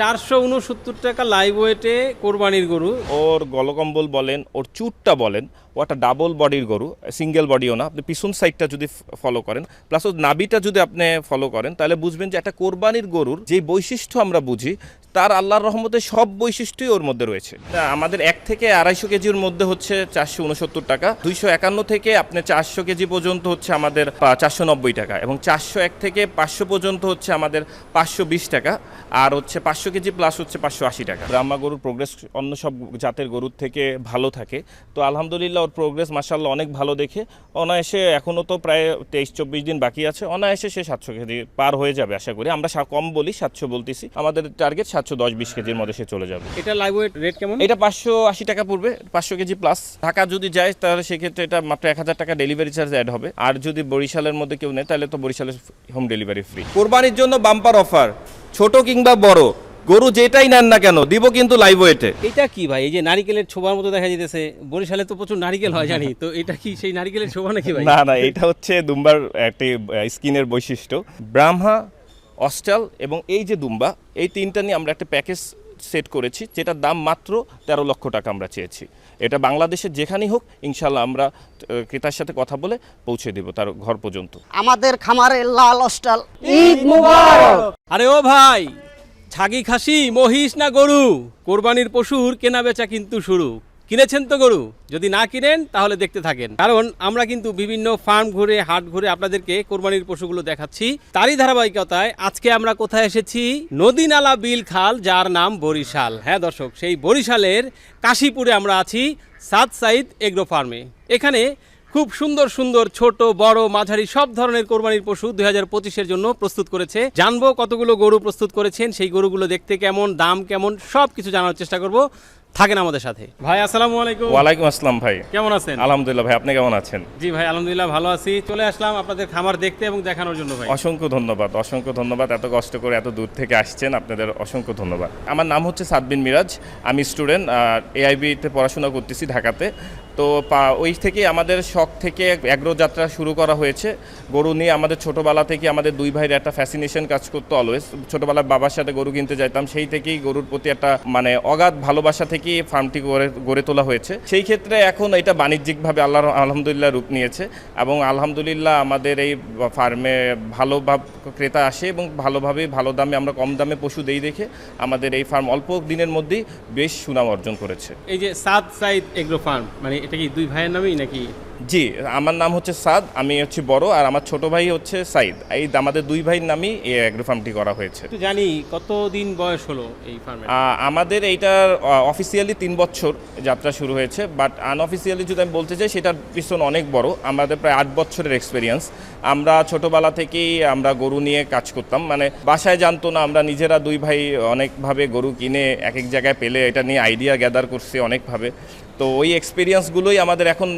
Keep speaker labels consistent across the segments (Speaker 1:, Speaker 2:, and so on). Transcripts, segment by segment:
Speaker 1: চারশো উনসত্তর টাকা লাইভ ওয়েটে কোরবানির গরু।
Speaker 2: ওর গলকম্বল বলেন, ওর চুটটা বলেন, ও একটা ডাবল বডির গরু সিঙ্গেল বডিও না। আপনি পিছন সাইডটা যদি ফলো করেন প্লাস ওর নাবিটা যদি আপনি ফলো করেন, তাহলে বুঝবেন যে একটা কোরবানির গরুর যে বৈশিষ্ট্য আমরা বুঝি তার আল্লাহর রহমতে সব বৈশিষ্ট্যই ওর মধ্যে রয়েছে। আমাদের এক থেকে আড়াইশো কেজির মধ্যে হচ্ছে চারশো উনসত্তর টাকা, দুইশো একান্ন থেকে আপনি চারশো কেজি পর্যন্ত হচ্ছে আমাদের চারশো নব্বই টাকা এবং চারশো এক থেকে পাঁচশো পর্যন্ত হচ্ছে আমাদের পাঁচশো বিশ টাকা আর হচ্ছে পাঁচশো কেজি প্লাস হচ্ছে পাঁচশো আশি টাকা। ব্রাহ্মা গরুর প্রোগ্রেস অন্য সব জাতের গরুর থেকে ভালো থাকে। তো আলহামদুলিল্লাহ ওর প্রোগ্রেস মাসাল্লাহ অনেক ভালো দেখে। অনায়াসে এখনও তো প্রায় তেইশ চব্বিশ দিন বাকি আছে। অনায়াসে সে সাতশো কেজি পার হয়ে যাবে আশা করি। আমরা কম বলি, সাতশো বলতেছি। আমাদের টার্গেট সাতশো দশ বিশ কেজির মধ্যে সে চলে যাবে।
Speaker 1: এটা লাইভ ওয়েট রেট কেমন?
Speaker 2: এটা পাঁচশো আশি টাকা পড়বে পাঁচশো কেজি প্লাস ঢাকা যদি যায় তাহলে সেক্ষেত্রে এটা মাত্র এক হাজার টাকা ডেলিভারি চার্জ অ্যাড হবে। আর যদি বরিশালের মধ্যে কেউ নেয় তাহলে তো বরিশালের হোম ডেলিভারি ফ্রি কোরবানির জন্য বাম্পার অফার ছোট কিংবা বড় গরু যেটাই নেন না কেন দিব কিন্তু লাইভ ওয়েটে
Speaker 1: এটা কি ভাই? এই যে নারিকেলের ছোবার মতো দেখা যেতেছে বরিশালে তো প্রচুর নারিকেল হয় জানি। তো এটা কি সেই নারিকেলের ছোবা নাকি ভাই?
Speaker 2: না না এটা হচ্ছে দুম্বার একটি স্কিনের বৈশিষ্ট্য। ব্রাহ্মা অস্টাল এবং এই যে দুম্বা এই তিনটা নিয়ে আমরা একটা প্যাকেজ সেট করেছি যেটার দাম মাত্র তেরো লক্ষ টাকা আমরা চেয়েছি। এটা বাংলাদেশের যেখানেই হোক ইনশাল্লাহ আমরা ক্রেতার সাথে কথা বলে পৌঁছে দেব তার ঘর পর্যন্ত।
Speaker 3: আমাদের খামারের লাল অস্টাল ঈদ মুবারক!
Speaker 1: আরে ও ভাই ছাগি খাসি মহিষ না গরু? কোরবানির পশুর কেনা বেচা কিন্তু শুরু। কিনেছেন তো গরু? যদি না কিনেন, তাহলে দেখতে থাকেন। কারণ আমরা কিন্তু বিভিন্ন ফার্ম ঘুরে, হাট ঘুরে আপনাদেরকে কোরবানির পশুগুলো দেখাচ্ছি। তারই ধারাবাহিকতায় আজকে আমরা কোথায় এসেছি? নদী নালা বিল খাল, যার নাম বরিশাল। হ্যাঁ দর্শক, সেই বরিশালের কাশীপুরে আমরা আছি, সাদ সাইদ এগ্রো ফার্মে। এখানে খুব সুন্দর সুন্দর, ছোট, বড়, মাঝারি, সব ধরনের কোরবানির পশু দুই হাজার পঁচিশের জন্য প্রস্তুত করেছে। জানব কতগুলো গরু প্রস্তুত করেছেন, সেই গরুগুলো দেখতে কেমন, দাম কেমন সব কিছু জানার চেষ্টা করব। থাকেন আমাদের সাথে। ভাই আসসালামু আলাইকুম।
Speaker 2: ওয়ালাইকুম আসসালাম ভাই।
Speaker 1: কেমন আছেন?
Speaker 2: আলহামদুলিল্লাহ ভাই আপনি কেমন আছেন?
Speaker 1: জি ভাই আলহামদুলিল্লাহ ভালো আছি। চলে আসলাম আপনাদের খামার দেখতে এবং দেখানোর জন্য ভাই।
Speaker 2: অসংখ্য ধন্যবাদ অসংখ্য ধন্যবাদ। এত কষ্ট করে এত দূর থেকে আসছেন আপনাদের অসংখ্য ধন্যবাদ। আমার নাম হচ্ছে সাদবিন মিরাজ আমি স্টুডেন্ট এআইবিতে পড়াশোনা করতেছি ঢাকাতে। তো ওই থেকে আমাদের শখ থেকে অ্যাগ্রো যাত্রা শুরু করা হয়েছে। গরু নিয়ে আমাদের ছোটোবেলা থেকে আমাদের দুই ভাইয়ের একটা ফ্যাসিনেশন কাজ করতো অলওয়েজ ছোটোবেলায় বাবার সাথে গরু কিনতে যাইতাম, সেই থেকেই গরুর প্রতি একটা মানে অগাধ ভালোবাসা থেকেই ফার্মটি গড়ে গড়ে তোলা হয়েছে। সেই ক্ষেত্রে এখন এটা বাণিজ্যিকভাবে আল্লাহ আলহামদুলিল্লাহ রূপ নিয়েছে এবং আলহামদুলিল্লাহ আমাদের এই ফার্মে ভালো ক্রেতা আসে এবং ভালোভাবে ভালো দামে আমরা কম দামে পশু দেই দেখে আমাদের এই ফার্ম অল্প দিনের মধ্যেই বেশ সুনাম অর্জন করেছে।
Speaker 1: এই যে সাদ সাইদ এগ্রো ফার্ম মানে এটা কি দুই ভাইয়ের নামই নাকি?
Speaker 2: জি আমার নাম হচ্ছে সাদ আমি হচ্ছে বড় আর আমার ছোট ভাই হচ্ছে সাইদ। এই আমাদের দুই ভাইয়ের নামই এই অ্যাগ্রো ফার্মটি করা হয়েছে।
Speaker 1: একটু জানি কতদিন বয়স হলো এই ফার্মে
Speaker 2: আমাদের এইটার অফিসিয়ালি তিন বছর যাত্রা শুরু হয়েছে বাট আনঅফিসিয়ালি যদি আমি বলতে চাই সেটার পিছন অনেক বড়। আমাদের প্রায় আট বছরের এক্সপিরিয়েন্স আমরা ছোটোবেলা থেকেই আমরা গরু নিয়ে কাজ করতাম। মানে বাসায় জানতো না আমরা নিজেরা দুই ভাই অনেকভাবে গরু কিনে এক এক জায়গায় পেলে এটা নিয়ে আইডিয়া গ্যাদার করছি অনেকভাবে। তো ওই এক্সপিরিয়েন্সগুলোই আমাদের এখন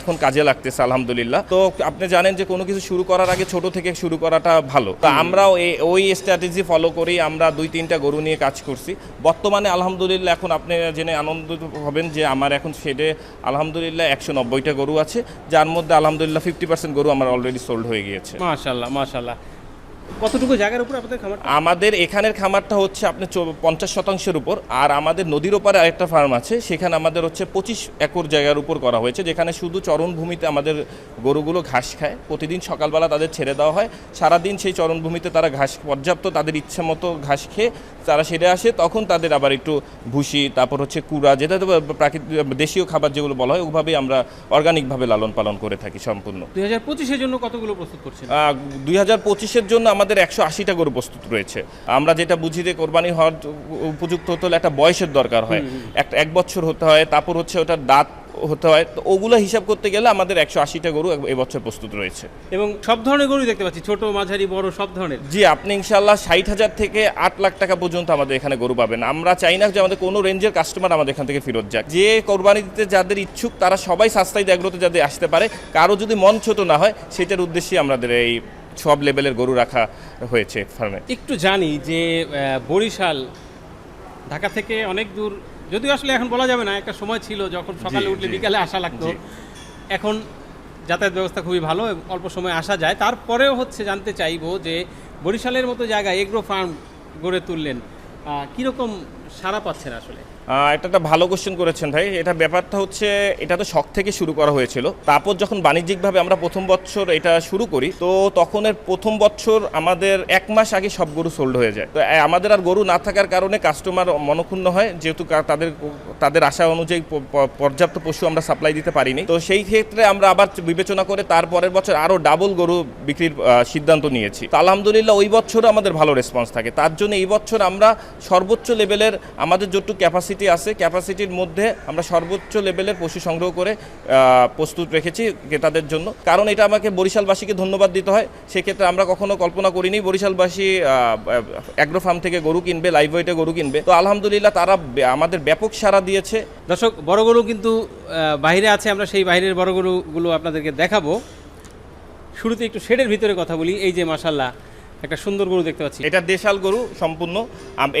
Speaker 2: এখন কাজে লাগতেছে আলহামদুলিল্লাহ। তো আপনি জানেন যে কোনো কিছু শুরু করার আগে ছোট থেকে শুরু করাটা ভালো। তো আমরাও ওই স্ট্র্যাটেজি ফলো করেই আমরা দুই তিনটা গরু নিয়ে কাজ করছি। বর্তমানে আলহামদুলিল্লাহ এখন আপনি জেনে আনন্দিত হবেন যে আমার এখন শেডে আলহামদুলিল্লাহ একশো নব্বইটা গরু আছে। যার মধ্যে আলহামদুলিল্লাহ ফিফটি পার্সেন্ট গরু আমার অলরেডি সোল্ড হয়ে গিয়েছে।
Speaker 1: মাশাল্লাহ মাশাল্লাহ। কতটুকু জায়গার উপর আপনাদের খামার
Speaker 2: আমাদের এখানের খামারটা হচ্ছে আপনি পঞ্চাশ শতাংশের উপর আর আমাদের নদীর ওপারে আরেকটা ফার্ম আছে সেখানে আমাদের হচ্ছে পঁচিশ একর জায়গার উপর করা হয়েছে যেখানে শুধু চরণভূমিতে আমাদের গরুগুলো ঘাস খায়। প্রতিদিন সকালবেলা তাদের ছেড়ে দেওয়া হয় সারাদিন সেই চরণভূমিতে তারা ঘাস পর্যাপ্ত তাদের ইচ্ছে মতো ঘাস খেয়ে তারা সেরে আসে তখন তাদের আবার একটু ভুসি তারপর হচ্ছে কুড়া যেটা প্রাকৃতিক দেশীয় খাবার যেগুলো বলা হয় ওভাবেই আমরা অর্গানিকভাবে লালন পালন করে থাকি সম্পূর্ণ।
Speaker 1: দুই হাজার পঁচিশের জন্য কতগুলো প্রস্তুত করছেন?
Speaker 2: দুই হাজার পঁচিশের জন্য আমাদের একশো আশিটা গরু প্রস্তুত রয়েছে। আমরা যেটা বুঝি যে কোরবানি হওয়ার উপযুক্ত হতে হলে একটা বয়সের দরকার হয়। একটা এক বছর হতে হয় তারপর হচ্ছে ওটার দাঁত হতে হয়। তো ওগুলো হিসাব করতে গেলে আমাদের একশো আশিটা গরু এবছর প্রস্তুত রয়েছে।
Speaker 1: এবং সব ধরনের গরু দেখতে পাচ্ছি ছোট মাঝারি বড় সব ধরনের?
Speaker 2: জি আপনি ইনশাল্লাহ ষাট হাজার থেকে আট লাখ টাকা পর্যন্ত আমাদের এখানে গরু পাবেন। আমরা চাই না যে আমাদের কোনো রেঞ্জের কাস্টমার আমাদের এখান থেকে ফেরত যাক। যে কোরবানি দিতে যাদের ইচ্ছুক তারা সবাই সাস্তায় জাগ্রত যাদের আসতে পারে। কারও যদি মন ছোট না হয় সেটার উদ্দেশ্যে আমাদের এই সব লেভেলের গরু রাখা হয়েছে ফার্মে
Speaker 1: একটু জানি যে বরিশাল ঢাকা থেকে অনেক দূর যদিও আসলে এখন বলা যাবে না একটা সময় ছিল যখন সকালে উঠলে বিকালে আসা লাগতো। এখন যাতায়াত ব্যবস্থা খুবই ভালো অল্প সময় আসা যায়। তারপরেও হচ্ছে জানতে চাইব যে বরিশালের মতো জায়গায় এগ্রো ফার্ম গড়ে তুললেন কীরকম সারা পাচ্ছেন আসলে?
Speaker 2: এটা একটা ভালো কোশ্চেন করেছেন ভাই। এটা ব্যাপারটা হচ্ছে, এটা তো শখ থেকে শুরু করা হয়েছিল। তারপর যখন বাণিজ্যিকভাবে আমরা প্রথম বছর এটা শুরু করি, তো তখনের প্রথম বছর আমাদের এক মাস আগে সব গরু সোল্ড হয়ে যায়। তো আমাদের আর গরু না থাকার কারণে কাস্টমার মনক্ষুণ্ণ হয়, যেহেতু তাদের তাদের আশা অনুযায়ী পর্যাপ্ত পশু আমরা সাপ্লাই দিতে পারিনি। তো সেই ক্ষেত্রে আমরা আবার বিবেচনা করে তার পরের বছর আরও ডাবল গরু বিক্রির সিদ্ধান্ত নিয়েছি। তো আলহামদুলিল্লাহ ওই বছরও আমাদের ভালো রেসপন্স থাকে। তার জন্য এই বছর আমরা সর্বোচ্চ লেভেলের আমাদের যতটুকু ক্যাপাসিটি আছে ক্যাপাসিটির মধ্যে আমরা সর্বোচ্চ লেভেলের পশু সংগ্রহ করে প্রস্তুত রেখেছি ক্রেতাদের জন্য। কারণ এটা আমাকে বরিশালবাসীকে ধন্যবাদ দিতে হয়। সেক্ষেত্রে আমরা কখনো কল্পনা করিনি বরিশালবাসী অ্যাগ্রো ফার্ম থেকে গরু কিনবে লাইভ ওয়েটে গরু কিনবে। তো আলহামদুলিল্লাহ তারা আমাদের ব্যাপক সাড়া দিয়েছে।
Speaker 1: দর্শক, বড় গরু কিন্তু বাইরে আছে, আমরা সেই বাইরের বড় গরুগুলো আপনাদেরকে দেখাবো। শুরুতে একটু শেডের ভিতরে কথা বলি, এই যে মাসাল্লাহ একটা সুন্দর গরু দেখতে পাচ্ছি।
Speaker 2: এটা দেশাল গরু সম্পূর্ণ।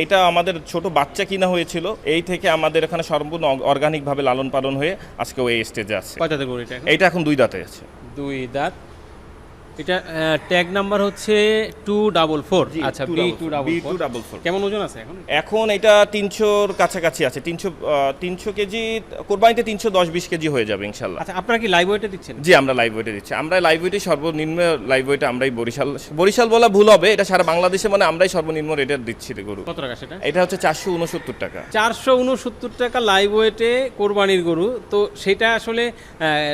Speaker 2: এটা আমাদের ছোট বাচ্চা কিনা হয়েছিল এই থেকে আমাদের এখানে সম্পূর্ণ অর্গানিকভাবে লালন পালন হয়ে আজকে ওই স্টেজে আছে।
Speaker 1: কয় দাঁতের গরু এটা?
Speaker 2: এইটা এখন দুই দাঁতে আছে।
Speaker 1: দুই দাঁত। এটা ট্যাগ নাম্বার হচ্ছে টু ডাবল ফোর আচ্ছা বি টু ডাবল ফোর কেমন ওজন আছে এখন?
Speaker 2: এখন এটা তিনশোর কাছাকাছি আছে। তিনশো তিনশো কেজি কোরবানিতে তিনশো দশ বিশ কেজি হয়ে যাবে ইনশাল্লাহ।
Speaker 1: আচ্ছা আপনারা কি লাইভ ওয়েটে দিচ্ছেন?
Speaker 2: জি আমরা লাইভ ওয়েটে দিচ্ছি। আমরা লাইভ ওয়েটে সর্বনিম্ন লাইভ ওয়েটে আমরাই বরিশাল বরিশাল বলা ভুল হবে এটা সারা বাংলাদেশে মানে আমরাই সর্বনিম্ন রেটের দিচ্ছি গরু।
Speaker 1: কত টাকা সেটা?
Speaker 2: এটা হচ্ছে চারশো উনসত্তর টাকা।
Speaker 1: চারশো উনসত্তর টাকা লাইভ ওয়েটে কোরবানির গরু। তো সেটা আসলে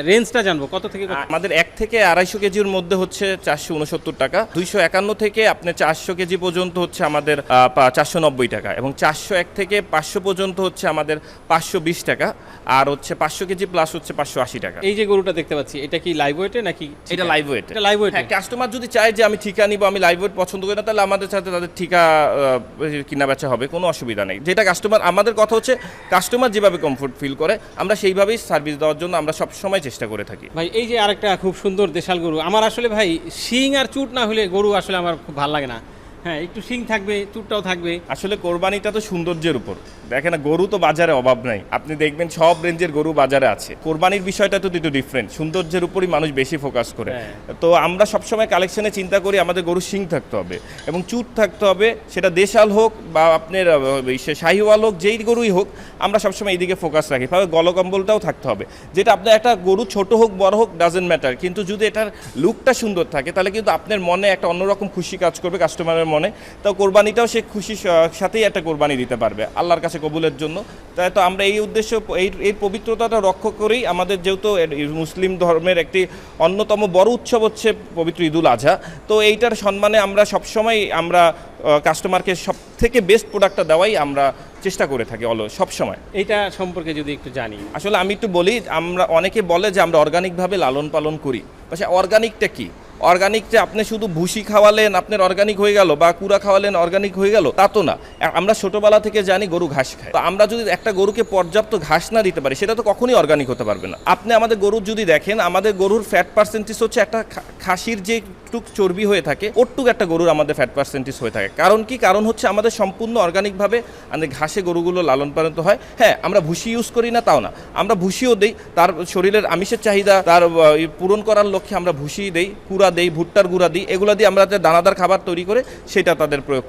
Speaker 1: রেঞ্জটা জানব। কত থেকে কত?
Speaker 2: আমাদের এক থেকে আড়াইশো কেজির মধ্যে হচ্ছে চারশো উনসত্তর টাকা। দুইশো একান্ন থেকে আপনি চারশো কেজি পর্যন্ত হচ্ছে আমাদের চারশো নব্বই টাকা এবং চারশো এক থেকে পাঁচশো পর্যন্ত হচ্ছে আমাদের পাঁচশো বিশ টাকা আর হচ্ছে পাঁচশো কেজি প্লাস হচ্ছে পাঁচশো আশি টাকা।
Speaker 1: এই যে গরুটা দেখতে পাচ্ছি এটা কি লাইভ ওয়েটে নাকি
Speaker 2: এটা লাইভ ওয়েট
Speaker 1: এটা লাইভ ওয়েটে
Speaker 2: কাস্টমার যদি চায় যে আমি ঠিকা নিব আমি লাইভ ওয়েট পছন্দ করি না তাহলে আমাদের সাথে তাদের ঠিকা কিনা বেচা হবে কোনো অসুবিধা নেই। যেটা কাস্টমার আমাদের কথা হচ্ছে কাস্টমার যেভাবে কমফোর্ট ফিল করে আমরা সেইভাবেই সার্ভিস দেওয়ার জন্য আমরা সব সময় চেষ্টা করে থাকি।
Speaker 1: ভাই এই যে আরেকটা খুব সুন্দর দেশাল গরু আমার আসলে ভাই শিং আর চুট না হলে গরু আসলে আমার খুব ভালো লাগে না। হ্যাঁ একটু শিং থাকবে চুটটাও থাকবে।
Speaker 2: আসলে কোরবানিটা তো সৌন্দর্যের উপর। দেখেন না গরু তো বাজারে অভাব নাই। আপনি দেখবেন সব রেঞ্জের গরু বাজারে আছে। কোরবানির বিষয়টা তো একটু ডিফারেন্ট সৌন্দর্যের উপরই মানুষ বেশি ফোকাস করে।
Speaker 1: হ্যাঁ।
Speaker 2: তো আমরা সবসময় কালেকশনে চিন্তা করি আমাদের গরু শিং থাকতে হবে এবং চুট থাকতে হবে। সেটা দেশাল হোক বা আপনার শাহিওয়াল হোক যেই গরুই হোক আমরা সবসময় এইদিকে ফোকাস রাখি। তবে গলকম্বলটাও থাকতে হবে। যেটা আপনার একটা গরু ছোট হোক বড় হোক ডাজেন্ট ম্যাটার কিন্তু যদি এটার লুকটা সুন্দর থাকে তাহলে কিন্তু আপনার মনে একটা অন্যরকম খুশি কাজ করবে কাস্টমারের মনে তো কোরবানিটাও সে খুশির সাথেই একটা কোরবানি দিতে পারবে আল্লাহর কাছে কবুলের জন্য। তাই তো আমরা এই উদ্দেশ্য এই এই পবিত্রতাটা রক্ষা করেই আমাদের যেহেতু মুসলিম ধর্মের একটি অন্যতম বড় উৎসব হচ্ছে পবিত্র ঈদুল আজহা তো এইটার সম্মানে আমরা সবসময় আমরা কাস্টমারকে সব থেকে বেস্ট প্রোডাক্টটা দেওয়াই আমরা চেষ্টা করে থাকি অল সবসময়।
Speaker 1: এইটা সম্পর্কে যদি একটু জানি।
Speaker 2: আসলে আমি একটু বলি আমরা অনেকে বলে যে আমরা অর্গানিকভাবে লালন পালন করি আচ্ছা অর্গানিকটা কি? অর্গানিকটা আপনি শুধু ভুসি খাওয়ালেন, আপনার অর্গানিক হয়ে গেল বা কুড়া খাওয়ালেন অর্গানিক হয়ে গেল, তা তো না। আমরা ছোটবেলা থেকে জানি গরু ঘাস খায়। তো আমরা যদি একটা গরুকে পর্যাপ্ত ঘাস না দিতে পারি, সেটা তো কখনোই অর্গানিক হতে পারবে না। আপনি আমাদের গরুর যদি দেখেন, আমাদের গরুর ফ্যাট পার্সেন্টেজ হচ্ছে একটা খাসির যে টুক চর্বি হয়ে থাকে, ওটুক একটা গরুর আমাদের ফ্যাট পার্সেন্টেজ হয়ে থাকে। কারণ কি? কারণ হচ্ছে আমাদের সম্পূর্ণ অর্গানিকভাবে আমাদের ঘাসে গরুগুলো লালন পালন হয়। হ্যাঁ আমরা ভুসি ইউজ করি না, তাও না। আমরা ভুসিও দেই, তার শরীরের আমিষের চাহিদা, তার পূরণ করার লক্ষ্যে আমরা ভুসি দেই, কুড়া দেই ভুট্টার গুঁড়া দিই এগুলো দিয়ে আমরা যে দানাদার খাবার তৈরি করে সেটা তাদের প্রয়োগ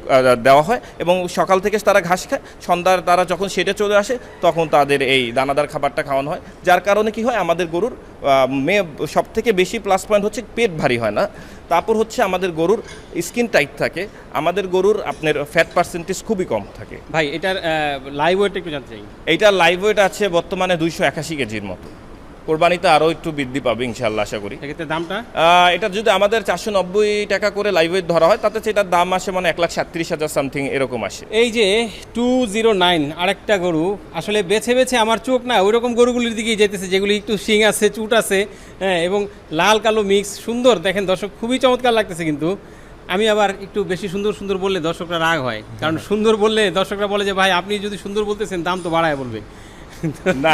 Speaker 2: দেওয়া হয় এবং সকাল থেকে তারা ঘাস খায়। সন্ধ্যার তারা যখন সেটে চলে আসে তখন তাদের এই দানাদার খাবারটা খাওয়ানো হয়। যার কারণে কি হয় আমাদের গরুর মেয়ে সব থেকে বেশি প্লাস পয়েন্ট হচ্ছে পেট ভারী হয় না। তারপর হচ্ছে আমাদের গরুর স্কিন টাইট থাকে। আমাদের গরুর আপনার ফ্যাট পার্সেন্টেজ খুবই কম থাকে।
Speaker 1: ভাই এটার লাইভ ওয়েট একটু জানতে চাই।
Speaker 2: এইটা লাইভ ওয়েট আছে বর্তমানে দুইশো একাশি কেজির মতো। কোরবানিতে আরও একটু বৃদ্ধি পাবে ইনশাল্লাহ আশা করি।
Speaker 1: সেক্ষেত্রে দামটা?
Speaker 2: এটা যদি আমাদের চারশো নব্বই টাকা করে লাইভ ওয়েট ধরা হয় তাতে সেটার দাম আসে মানে এক লাখ সাতত্রিশ হাজার সামথিং এরকম আসে।
Speaker 1: এই যে টু জিরো নাইন আরেকটা গরু আসলে বেছে বেছে আমার চোখ না ওই রকম গরুগুলির দিকেই যেতেছে যেগুলি একটু শিং আছে চুট আছে হ্যাঁ এবং লাল কালো মিক্স সুন্দর। দেখেন দর্শক খুবই চমৎকার লাগতেছে কিন্তু। আমি আবার একটু বেশি সুন্দর সুন্দর বললে দর্শকরা রাগ হয়। কারণ সুন্দর বললে দর্শকরা বলে যে ভাই আপনি যদি সুন্দর বলতেছেন দাম তো বাড়ায় বলবে।
Speaker 2: না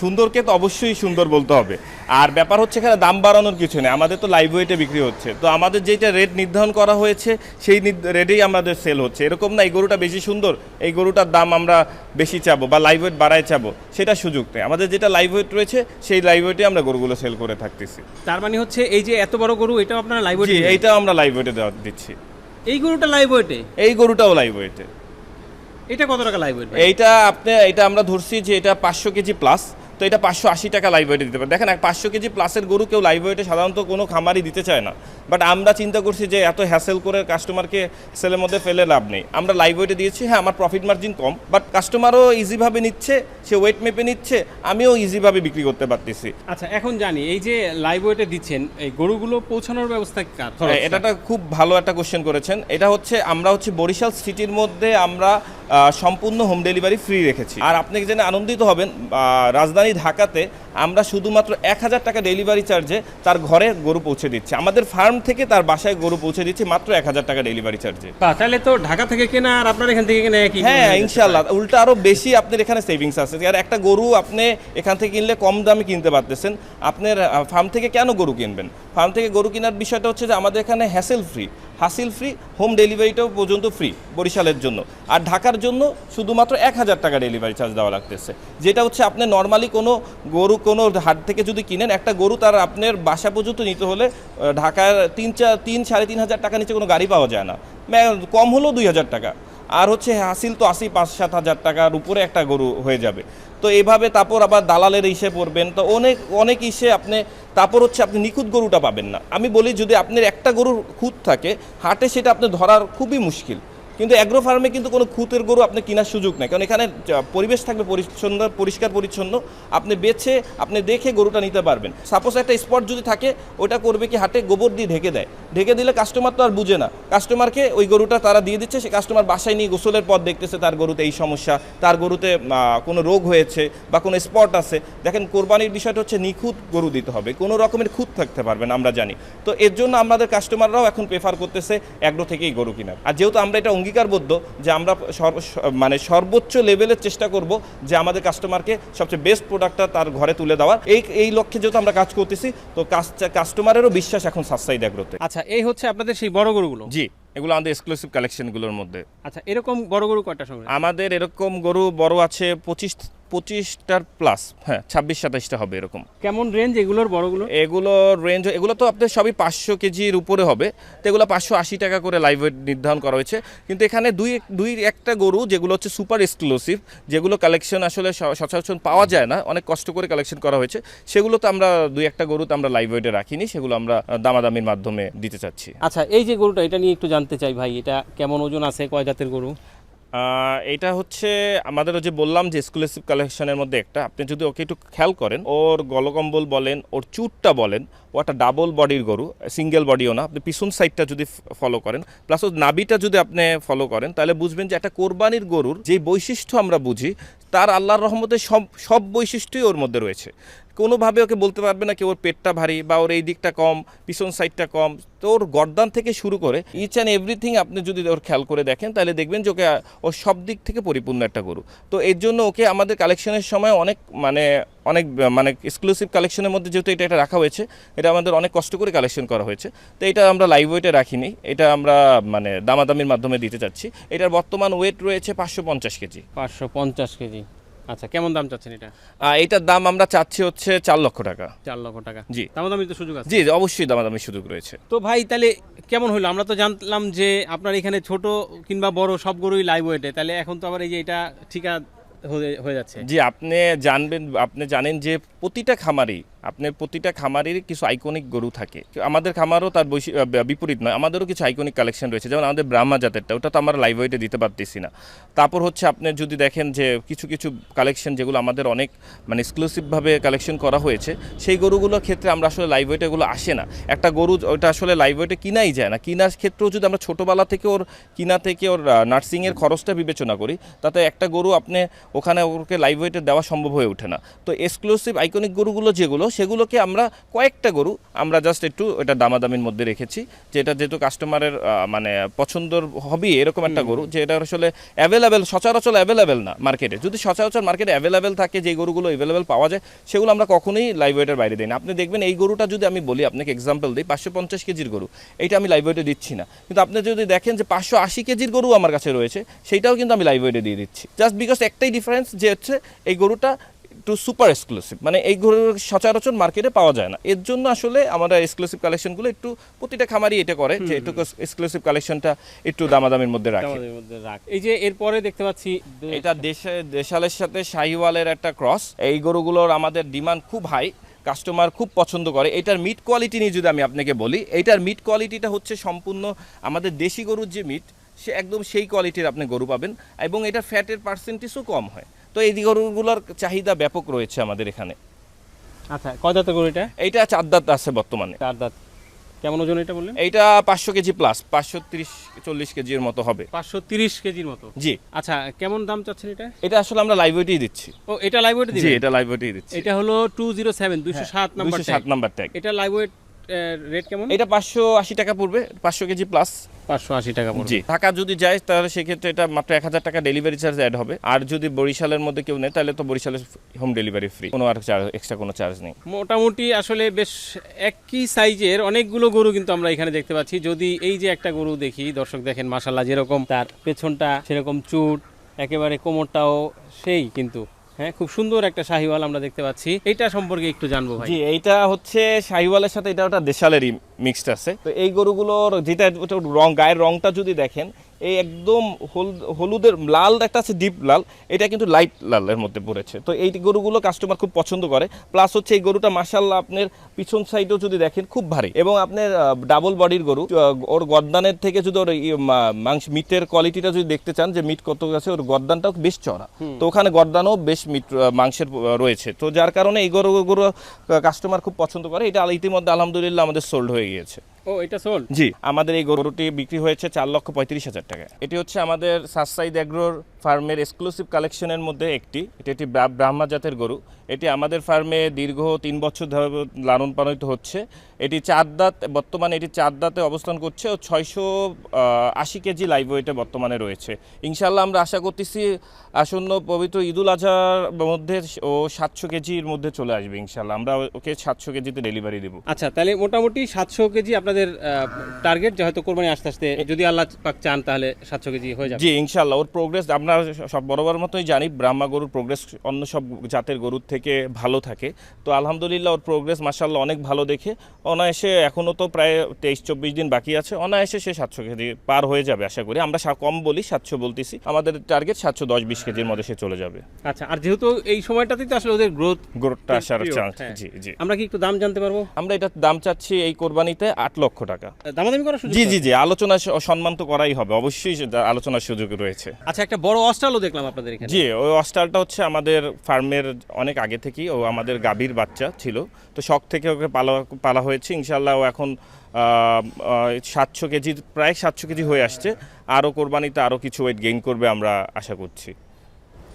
Speaker 2: সুন্দরকে তো অবশ্যই সুন্দর বলতে হবে। আর ব্যাপার হচ্ছে এখানে দাম বাড়ানোর কিছু নেই। আমাদের তো লাইভ ওয়েটে বিক্রি হচ্ছে। তো আমাদের যেটা রেট নির্ধারণ করা হয়েছে সেই রেটেই আমাদের সেল হচ্ছে। এরকম না এই গরুটা বেশি সুন্দর এই গরুটার দাম আমরা বেশি চাবো বা লাইভ ওয়েট বাড়ায় চাবো সেটা সুযোগ নেই। আমাদের যেটা লাইভ ওয়েট রয়েছে সেই লাইভ ওয়েটে আমরা গরুগুলো সেল করে থাকতেছি।
Speaker 1: তার মানে হচ্ছে এই যে এত বড় গরু এটাও আপনারা লাইভ ওয়েটে
Speaker 2: এইটাও আমরা লাইভ ওয়েটে দিচ্ছি।
Speaker 1: এই গরুটা লাইভ ওয়েটে
Speaker 2: এই গরুটাও লাইভ ওয়েটে
Speaker 1: এটা কত টাকা লাইভ
Speaker 2: এইটা আপনি এটা আমরা ধরছি যে এটা পাঁচশো কেজি প্লাস তো এটা পাঁচশো আশি টাকা লাইভ ওয়েটে দিতে পারে। দেখেন এক পাঁচশো কেজি প্লাসের গরু কেউ লাইভ ওয়েটে সাধারণত কোনো খামারই দিতে চায় না। বাট আমরা চিন্তা করছি যে এত হ্যাসেল করে কাস্টমারকে সেলের মধ্যে ফেলে লাভ নেই। আমরা লাইভ ওয়েটে দিয়েছি হ্যাঁ আমার প্রফিট মার্জিন কম বাট কাস্টমারও ইজিভাবে নিচ্ছে সে ওয়েট মেপে নিচ্ছে আমিও ইজিভাবে বিক্রি করতে পারতেছি।
Speaker 1: আচ্ছা এখন জানি এই যে লাইভ ওয়েটে দিচ্ছেন এই গরুগুলো পৌঁছানোর ব্যবস্থা
Speaker 2: হ্যাঁ, এটা একটা খুব ভালো একটা কোশ্চেন করেছেন। এটা হচ্ছে আমরা হচ্ছে বরিশাল সিটির মধ্যে আমরা সম্পূর্ণ হোম ডেলিভারি ফ্রি রেখেছি। আর আপনি জেনে আনন্দিত হবেন আহ, রাজধানী ঢাকাতে আমরা শুধুমাত্র এক হাজার টাকা ডেলিভারি চার্জে তার ঘরে গরু পৌঁছে দিচ্ছি। আমাদের ফার্ম থেকে তার বাসায় গরু পৌঁছে দিচ্ছি মাত্র এক হাজার টাকা ডেলিভারি চার্জে
Speaker 1: তাহলে তো ঢাকা থেকে কেনা আর আপনার এখান থেকে কেনা একই।
Speaker 2: হ্যাঁ ইনশাল্লাহ উল্টা আরও বেশি আপনার এখানে সেভিংস আছে। আর একটা গরু আপনি এখান থেকে কিনলে কম দামে কিনতে পারতেছেন। আপনার ফার্ম থেকে কেন গরু কিনবেন? ফার্ম থেকে গরু কেনার বিষয়টা হচ্ছে যে আমাদের এখানে hassle free hassle free home ডেলিভারিটাও পর্যন্ত ফ্রি বরিশালের জন্য। আর ঢাকার জন্য শুধুমাত্র এক হাজার টাকা ডেলিভারি চার্জ দেওয়া লাগতেছে। যেটা হচ্ছে আপনি নর্মালি কোনো গরু, কোনো হাট থেকে যদি কিনেন, একটা গরু তার আপনার বাসা পর্যন্ত নিতে হলে ঢাকার তিন চার তিন সাড়ে তিন হাজার টাকা নিচে কোনো গাড়ি পাওয়া যায় না। কম হলেও দুই হাজার টাকা। আর হচ্ছে হাসিল তো আশি পাঁচ, সাত হাজার টাকার উপরে একটা গরু হয়ে যাবে। তো এভাবে তারপর আবার দালালের ইসে পড়বেন। তো অনেক অনেক ইসে আপনি, তারপর হচ্ছে আপনি নিখুঁত গরুটা পাবেন না। আমি বলি যদি আপনার একটা গরুর খুঁত থাকে, হাটে সেটা আপনি ধরার খুবই মুশকিল। কিন্তু অ্যাগ্রো ফার্মে কিন্তু কোনো খুঁতের গরু আপনি কেনার সুযোগ নেই। কারণ এখানে পরিবেশ থাকবে পরিচ্ছন্ন, পরিষ্কার, পরিচ্ছন্ন। আপনি বেছে, আপনি দেখে গরুটা নিতে পারবেন। সাপোজ একটা স্পট যদি থাকে, ওটা করবে কি হাটে গোবর দিয়ে ঢেকে দেয়। ঢেকে দিলে কাস্টমার তো আর বুঝে না। কাস্টমারকে ওই গরুটা তারা দিয়ে দিচ্ছে, সে কাস্টমার বাসায় নিয়ে গোসলের পর দেখতেছে তার গরুতে এই সমস্যা, তার গরুতে কোনো রোগ হয়েছে বা কোনো স্পট আছে। দেখেন, কোরবানির বিষয়টা হচ্ছে নিখুঁত গরু দিতে হবে। কোনো রকমের খুঁত থাকতে পারবেন আমরা জানি। তো এর জন্য আমাদের কাস্টমাররাও এখন প্রেফার করতেছে অ্যাগ্রো থেকেই গরু কেনার। আর যেহেতু আমরা এটা অঙ্গীকারবদ্ধ যে আমরা মানে সর্বোচ্চ লেভেলের চেষ্টা করব যে আমাদের কাস্টমারকে সবচেয়ে বেস্ট প্রোডাক্টটা তার ঘরে তুলে দেওয়ার। এই এই লক্ষ্যে যেহেতু আমরা কাজ করতেছি তো কাস্টমারেরও বিশ্বাস এখন সাশ্রয়ী দেখতে
Speaker 1: আচ্ছা এই হচ্ছে আপনাদের সেই বড় গরুগুলো?
Speaker 2: জি। এগুলো আমাদের এক্সক্লুসিভ কালেকশনগুলোর মধ্যে।
Speaker 1: আচ্ছা এরকম বড় গরু কয়টা সঙ্গে?
Speaker 2: আমাদের এরকম গরু বড় আছে পঁচিশ পঁচিশটার প্লাস হ্যাঁ ছাব্বিশ সাতাশটা হবে এরকম।
Speaker 1: কেমন রেঞ্জ এগুলোর বড়গুলো?
Speaker 2: এগুলোর রেঞ্জ এগুলো তো আপনার সবই পাঁচশো কেজির উপরে হবে। তো এগুলো পাঁচশো আশি টাকা করে লাইভ ওয়েট নির্ধারণ করা হয়েছে। কিন্তু এখানে দুই দুই একটা গরু যেগুলো হচ্ছে সুপার এক্সক্লুসিভ যেগুলো কালেকশন আসলে সচরাচর পাওয়া যায় না অনেক কষ্ট করে কালেকশন করা হয়েছে। সেগুলো তো আমরা দুই একটা গরু তো আমরা লাইভ ওয়েটে রাখিনি সেগুলো আমরা দামাদামির মাধ্যমে দিতে চাচ্ছি।
Speaker 1: আচ্ছা এই যে গরুটা এটা নিয়ে একটু জানতে চাই ভাই, এটা কেমন ওজন আছে কয় জাতের গরু?
Speaker 2: এটা হচ্ছে আমাদের যে বললাম যে এক্সক্লুসিভ কালেকশনের মধ্যে একটা। আপনি যদি ওকে একটু খেয়াল করেন, ওর গলকম্বল বলেন, ওর চুটটা বলেন ও একটা ডাবল বডির গরু সিঙ্গেল বডিও না। আপনি পিছন সাইডটা যদি ফলো করেন প্লাস ওর নাবিটা যদি আপনি ফলো করেন, তাহলে বুঝবেন যে একটা কোরবানির গরুর যে বৈশিষ্ট্য আমরা বুঝি, তার আল্লাহর রহমতে সব সব বৈশিষ্ট্যই ওর মধ্যে রয়েছে। কোনোভাবে ওকে বলতে পারবে না কি ওর পেটটা ভারী বা ওর এই দিকটা কম, পিছন সাইডটা কম। তো ওর গর্দান থেকে শুরু করে ইচ অ্যান্ড এভরিথিং আপনি যদি ওর খেয়াল করে দেখেন, তাহলে দেখবেন যে ওকে, ওর সব দিক থেকে পরিপূর্ণ একটা গরু। তো এর জন্য ওকে আমাদের কালেকশনের সময় অনেক মানে অনেক মানে এক্সক্লুসিভ কালেকশনের মধ্যে যেহেতু এটা এটা রাখা হয়েছে এটা আমাদের অনেক কষ্ট করে কালেকশন করা হয়েছে। তো এটা আমরা লাইভ ওয়েটে রাখিনি এটা আমরা মানে দামাদামির মাধ্যমে দিতে চাচ্ছি। এটার বর্তমান ওয়েট রয়েছে পাঁচশো পঞ্চাশ কেজি।
Speaker 1: পাঁচশো পঞ্চাশ কেজি। আচ্ছা কেমন দাম চাচ্ছেন এটা?
Speaker 2: এটার দাম আমরা চাচ্ছি হচ্ছে চার লক্ষ টাকা।
Speaker 1: চার লক্ষ টাকা।
Speaker 2: জি।
Speaker 1: দামাদামি তো সুযোগ আছে।
Speaker 2: জি অবশ্যই দামাদামি সুযোগ রয়েছে।
Speaker 1: তো ভাই তাহলে কেমন হলো আমরা তো জানলাম যে আপনার এখানে ছোট কিংবা বড় সব গরুই লাইভ ওয়েটে তাহলে এখন তো আবার এই যে এটা ঠিকা হয়ে- যাচ্ছে।
Speaker 2: জি আপনি জানবেন আপনি জানেন যে প্রতিটা খামারই আপনার প্রতিটা খামারের কিছু আইকনিক গরু থাকে। আমাদের খামারও তার বিপরীত নয়, আমাদেরও কিছু আইকনিক কালেকশন রয়েছে। যেমন আমাদের ব্রাহ্মা জাতেরটা, ওটা তো আমরা লাইভ ওয়েটে দিতে পারতেছি না। তারপর হচ্ছে আপনি যদি দেখেন যে কিছু কিছু কালেকশন যেগুলো আমাদের অনেক মানে এক্সক্লুসিভভাবে কালেকশন করা হয়েছে, সেই গরুগুলোর ক্ষেত্রে আমরা আসলে লাইভ এগুলো আসে না। একটা গরু ওটা আসলে লাইভ ওয়েটে কিনাই যায় না। কিনার ক্ষেত্রেও যদি আমরা ছোটোবেলা থেকে ওর, কিনা থেকে ওর নার্সিংয়ের খরচটা বিবেচনা করি, তাতে একটা গরু আপনি ওখানে ওকে লাইভ ওয়েটে দেওয়া সম্ভব হয়ে ওঠে না। তো এক্সক্লুসিভ আইকনিক গরুগুলো যেগুলো সেগুলোকে আমরা কয়েকটা গরু আমরা জাস্ট একটু এটা দামাদামির মধ্যে রেখেছি যেটা যেহেতু কাস্টমারের মানে পছন্দর হবি এরকম একটা গরু যে এটা আসলে অ্যাভেলেবেল সচরাচর অ্যাভেলেবেল না মার্কেটে যদি সচরাচর মার্কেটে অ্যাভেলেবেল থাকে যে গরুগুলো অ্যাভেলেবেল পাওয়া যায় সেগুলো আমরা কখনোই লাইভ ওয়েটের বাইরে দিই না। আপনি দেখবেন এই গরুটা যদি আমি বলি আপনাকে এক্সাম্পল দিই পাঁচশো পঞ্চাশ কেজির গরু এইটা আমি লাইভ ওয়েটে দিচ্ছি না। কিন্তু আপনি যদি দেখেন যে পাঁচশো আশি কেজির গরু আমার কাছে রয়েছে সেইটাও কিন্তু আমি লাইভ ওয়েটে দিয়ে দিচ্ছি। জাস্ট বিকজ একটাই ডিফারেন্স যে হচ্ছে এই গরুটা একটু সুপার এক্সক্লুসিভ মানে এই গরুর সচরাচর মার্কেটে পাওয়া যায় না। এর জন্য আসলে আমরা এক্সক্লুসিভ কালেকশনগুলো একটু প্রতিটা খামারই এটা করে যে একটু এক্সক্লুসিভ কালেকশনটা একটু দামাদামির মধ্যে রাখে।
Speaker 1: রাখ। এই যে এরপরে দেখতে পাচ্ছি
Speaker 2: এটা দেশে দেশালের সাথে শাহিওয়ালের একটা ক্রস এই গরুগুলোর আমাদের ডিমান্ড খুব হাই কাস্টমার খুব পছন্দ করে। এটার মিট কোয়ালিটি নিয়ে যদি আমি আপনাকে বলি এইটার মিট কোয়ালিটিটা হচ্ছে সম্পূর্ণ আমাদের দেশি গরুর যে মিট সে একদম সেই কোয়ালিটির আপনি গরু পাবেন এবং এটা ফ্যাটের পার্সেন্টেজও কম হয়। তো এই গরুগুলোর চাহিদা ব্যাপক রয়েছে আমাদের এখানে।
Speaker 1: আচ্ছা কয় দাঁতের গরু এটা?
Speaker 2: এইটা চার দাঁত আছে বর্তমানে।
Speaker 1: চার দাঁত। কেমন ওজন এটা বললেন?
Speaker 2: এইটা পাঁচশো কেজি প্লাস পাঁচশো তিরিশ চল্লিশ কেজির মতো হবে।
Speaker 1: পাঁচশো তিরিশ কেজির মতো?
Speaker 2: জি।
Speaker 1: আচ্ছা কেমন দাম চাচ্ছেন এটা?
Speaker 2: এটা আসলে আমরা লাইভ ওয়েটেই দিচ্ছি।
Speaker 1: ও এটা লাইভ ওয়েট
Speaker 2: জি এটা লাইভ ওয়েটেই দিচ্ছি।
Speaker 1: এটা হলো টু জিরো সেভেন দুইশো সাত নাম্বার
Speaker 2: সাত নাম্বার ট্যাগ
Speaker 1: এটা লাইভ ওয়েট রেট কেমন?
Speaker 2: এটা পাঁচশো আশি টাকা পড়বে পাঁচশো কেজি প্লাস
Speaker 1: পাঁচশো আশি টাকা
Speaker 2: জি। ঢাকা যদি যায় তাহলে সেক্ষেত্রে এটা মাত্র এক হাজার টাকা ডেলিভারি চার্জ অ্যাড হবে। আর যদি বরিশালের মধ্যে কেউ নেয় তাহলে তো বরিশালের হোম ডেলিভারি ফ্রি কোনো আর চার্জ এক্সট্রা কোনো চার্জ নেই।
Speaker 1: মোটামুটি আসলে বেশ একই সাইজের অনেকগুলো গরু কিন্তু আমরা এখানে দেখতে পাচ্ছি। যদি এই যে একটা গরু দেখি দর্শক দেখেন মাসাল্লাহ যেরকম তার পেছনটা সেরকম চুট একেবারে কোমরটাও সেই কিন্তু। হ্যাঁ খুব সুন্দর একটা শাহিওয়াল আমরা দেখতে পাচ্ছি। এটা সম্পর্কে একটু জানব ভাই।
Speaker 2: জি, এইটা হচ্ছে শাহিওয়ালের সাথে এটা ওটা দেশালেরই মিক্সড আছে। তো এই গরুগুলোর যেটা রং গায়ের রংটা যদি দেখেন এই একদম হল- হলুদের লাল একটা আছে ডিপ লাল এটা কিন্তু লাইট লালের মধ্যে পড়েছে। তো এই গরুগুলো কাস্টমার খুব পছন্দ করে। প্লাস হচ্ছে এই গরুটা মাসাল্লাহ আপনার পিছন সাইডেও যদি দেখেন খুব ভারী। এবং আপনার ডাবল বডির গরু ওর গদ্দানের থেকে যদি ওর মাংস মিটের কোয়ালিটিটা যদি দেখতে চান যে মিট কত আছে ওর গদ্দানটাও বেশ চড়া তো ওখানে গদ্দানও বেশ মিট মাংসের রয়েছে। তো যার কারণে এই গরুগুলো কাস্টমার খুব পছন্দ করে। এটা ইতিমধ্যে আলহামদুলিল্লাহ আমাদের সোল্ড হয়ে গিয়েছে।
Speaker 1: ও এটা সোল?
Speaker 2: জি আমাদের এই গরুটি বিক্রি হয়েছে চার লক্ষ পঁয়ত্রিশ হাজার টাকা এটি হচ্ছে আমাদের সাসাইদ অ্যাগ্রোর ফার্মের এক্সক্লুসিভ কালেকশনের মধ্যে একটি। এটি একটি ব্রা- ব্রাহ্মা জাতের গরু। এটি আমাদের ফার্মে দীর্ঘ তিন বছর ধরে লালন পালিত হচ্ছে। এটি চার দাঁত বর্তমানে এটি চার দাঁতে অবস্থান করছে ও ছয়শো আশি কেজি লাইভ ওয়েটে বর্তমানে রয়েছে। ইনশাল্লাহ আমরা আশা করতেছি আসন্ন পবিত্র ঈদুল আজহার মধ্যে ও সাতশো কেজির মধ্যে চলে আসবে ইনশাল্লাহ আমরা ওকে সাতশো কেজিতে ডেলিভারি দেবো।
Speaker 1: আচ্ছা তাহলে মোটামুটি সাতশো কেজি আপনাদের টার্গেট যে হয়তো কোরবানি আস্তে আস্তে যদি আল্লাহ পাক চান তাহলে সাতশো কেজি হয়ে যাবে।
Speaker 2: জি ইনশাল্লাহ ওর প্রোগ্রেস আমরা সব বরাবর মতোই জানি ব্রাহ্মা গরুর প্রোগ্রেস অন্য সব জাতের গরুর থেকে ভালো থাকে। তো আলহামদুলিল্লাহ ওর প্রোগ্রেস মাসাল্লাহ অনেক ভালো দেখে। অনায়াসে এখনও তো প্রায় তেইশ চব্বিশ দিন বাকি আছে অনায়াসে সে সাতশো কেজি পার হয়ে যাবে আশা করি। আমরা কম বলি সাতশো বলতেছি। আমাদের টার্গেট সাতশো দশ বিশ কেজির মধ্যে সে চলে যাবে।
Speaker 1: আচ্ছা আর যেহেতু এই সময়টাতেই তো আসলে ওদের গ্রোথ
Speaker 2: গরুটা আসার চান্স
Speaker 1: হ্যাঁ।
Speaker 2: জি জি।
Speaker 1: আমরা কি একটু দাম জানতে পারব?
Speaker 2: আমরা এটার দাম চাচ্ছি এই কোরবানিতে আট লক্ষ টাকা।
Speaker 1: দামাদামি করার সুযোগ
Speaker 2: জি জি জি আলোচনা সম্মান তো করাই হবে অবশ্যই আলোচনার সুযোগ রয়েছে।
Speaker 1: আচ্ছা একটা বড় অস্ট্রালও দেখলাম আপনাদের এখানে।
Speaker 2: জি ওই অস্টালটা হচ্ছে আমাদের ফার্মের অনেক আগে থেকেই ও আমাদের গাভীর বাচ্চা ছিল তো শখ থেকে ওকে পালা পালা হয়েছে। ইনশাল্লাহ এখন সাতশো কেজির প্রায় সাতশো কেজি হয়ে আসছে। আরও কোরবানিতে আরও কিছু ওয়েট গেইন করবে আমরা আশা করছি।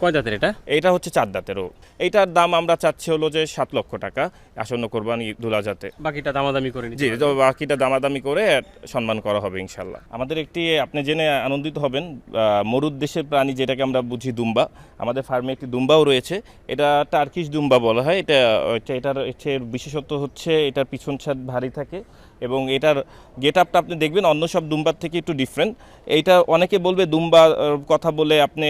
Speaker 1: কয় জাতের এটা?
Speaker 2: এইটা হচ্ছে চার দাঁতেরও। এইটার দাম আমরা চাচ্ছি হলো যে সাত লক্ষ টাকা। আসন্ন কোরবানি দুলা যাতে
Speaker 1: বাকিটা দামাদামি করে
Speaker 2: জি বাকিটা দামাদামি করে সম্মান করা হবে ইনশাল্লাহ আমাদের একটি আপনি জেনে আনন্দিত হবেন আহ, মরুদ দেশের প্রাণী যেটাকে আমরা বুঝি দুম্বা। আমাদের ফার্মে একটি দুম্বাও রয়েছে। এটা টার্কিশ দুম্বা বলা হয়। এটা এটা- এটার হচ্ছে বিশেষত্ব হচ্ছে এটার পিছন ছাদ ভারী থাকে। এবং এটার গেট আপটা আপনি দেখবেন, অন্য সব দুম্বার থেকে একটু ডিফারেন্ট এইটা অনেকে বলবে দুম্বা কথা বলে আপনি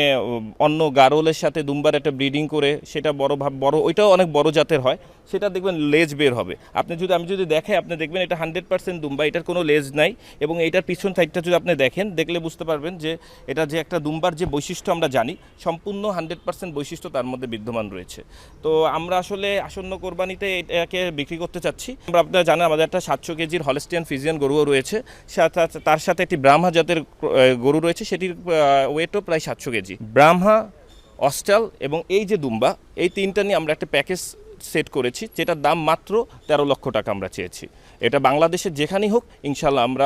Speaker 2: অন্য গারোলের সাথে দুম্বার একটা ব্রিডিং করে সেটা বড় ভাব, বড়, ওইটাও অনেক বড় জাতের হয়। সেটা দেখবেন লেজ বের হবে। আপনি যদি, আমি যদি দেখে, আপনি দেখবেন এটা হান্ড্রেড পার্সেন্ট দুম্বা, এটার কোনো লেজ নাই এবং এইটার পিছন সাইডটা যদি আপনি দেখেন, দেখলে বুঝতে পারবেন যে এটা যে একটা দুম্বার যে বৈশিষ্ট্য আমরা জানি, সম্পূর্ণ হান্ড্রেড পার্সেন্ট বৈশিষ্ট্য তার মধ্যে বিদ্যমান রয়েছে। তো আমরা আসলে আসন্ন কোরবানিতে এটাকে বিক্রি করতে চাচ্ছি। আমরা আপনারা জানেন, আমাদের একটা সাতশো কেজির হলস্টিয়ান ফিজিয়ান গরুও রয়েছে। তার সাথে একটি ব্রাহ্মা জাতের গরু রয়েছে। সেটির ওয়েটও প্রায় সাতশো কেজি। ব্রাহ্মা অস্টাল এবং এই যে দুম্বা, এই তিনটা নিয়ে আমরা একটা প্যাকেজ সেট করেছি, যেটার দাম মাত্র তেরো লক্ষ টাকা আমরা চেয়েছি। এটা বাংলাদেশের যেখানেই হোক ইনশাল্লাহ আমরা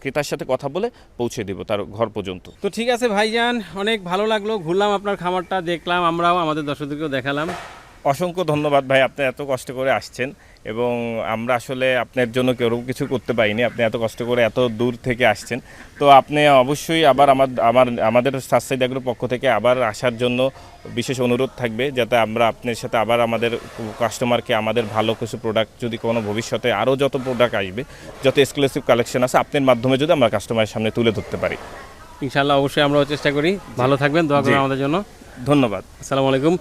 Speaker 2: ক্রেতার সাথে কথা বলে পৌঁছে দেব তার ঘর পর্যন্ত।
Speaker 1: তো ঠিক আছে ভাইজান, অনেক ভালো লাগল। ঘুরলাম আপনার খামারটা, দেখলাম আমরাও, আমাদের দর্শকদেরকেও দেখালাম।
Speaker 2: অসংখ্য ধন্যবাদ ভাই আপনি এত কষ্ট করে আসছেন এবং আমরা আসলে আপনার জন্য কেউ কিছু করতে পারিনি আপনি এত কষ্ট করে এত দূর থেকে আসছেন। তো আপনি অবশ্যই আবার আমার আমার আমাদের স্বাস্থ্য দেখলোর পক্ষ থেকে আবার আসার জন্য বিশেষ অনুরোধ থাকবে যাতে আমরা আপনার সাথে আবার আমাদের কাস্টমারকে আমাদের ভালো কিছু প্রোডাক্ট যদি কোনো ভবিষ্যতে আরও যত প্রোডাক্ট আসবে যত এক্সক্লুসিভ কালেকশন আছে আপনার মাধ্যমে যদি আমরা কাস্টমারের সামনে তুলে ধরতে পারি।
Speaker 1: ইনশাল্লাহ অবশ্যই আমরাও চেষ্টা করি। ভালো থাকবেন দোয়া করবেন আমাদের জন্য।
Speaker 2: ধন্যবাদ।
Speaker 1: আসসালামু আলাইকুম।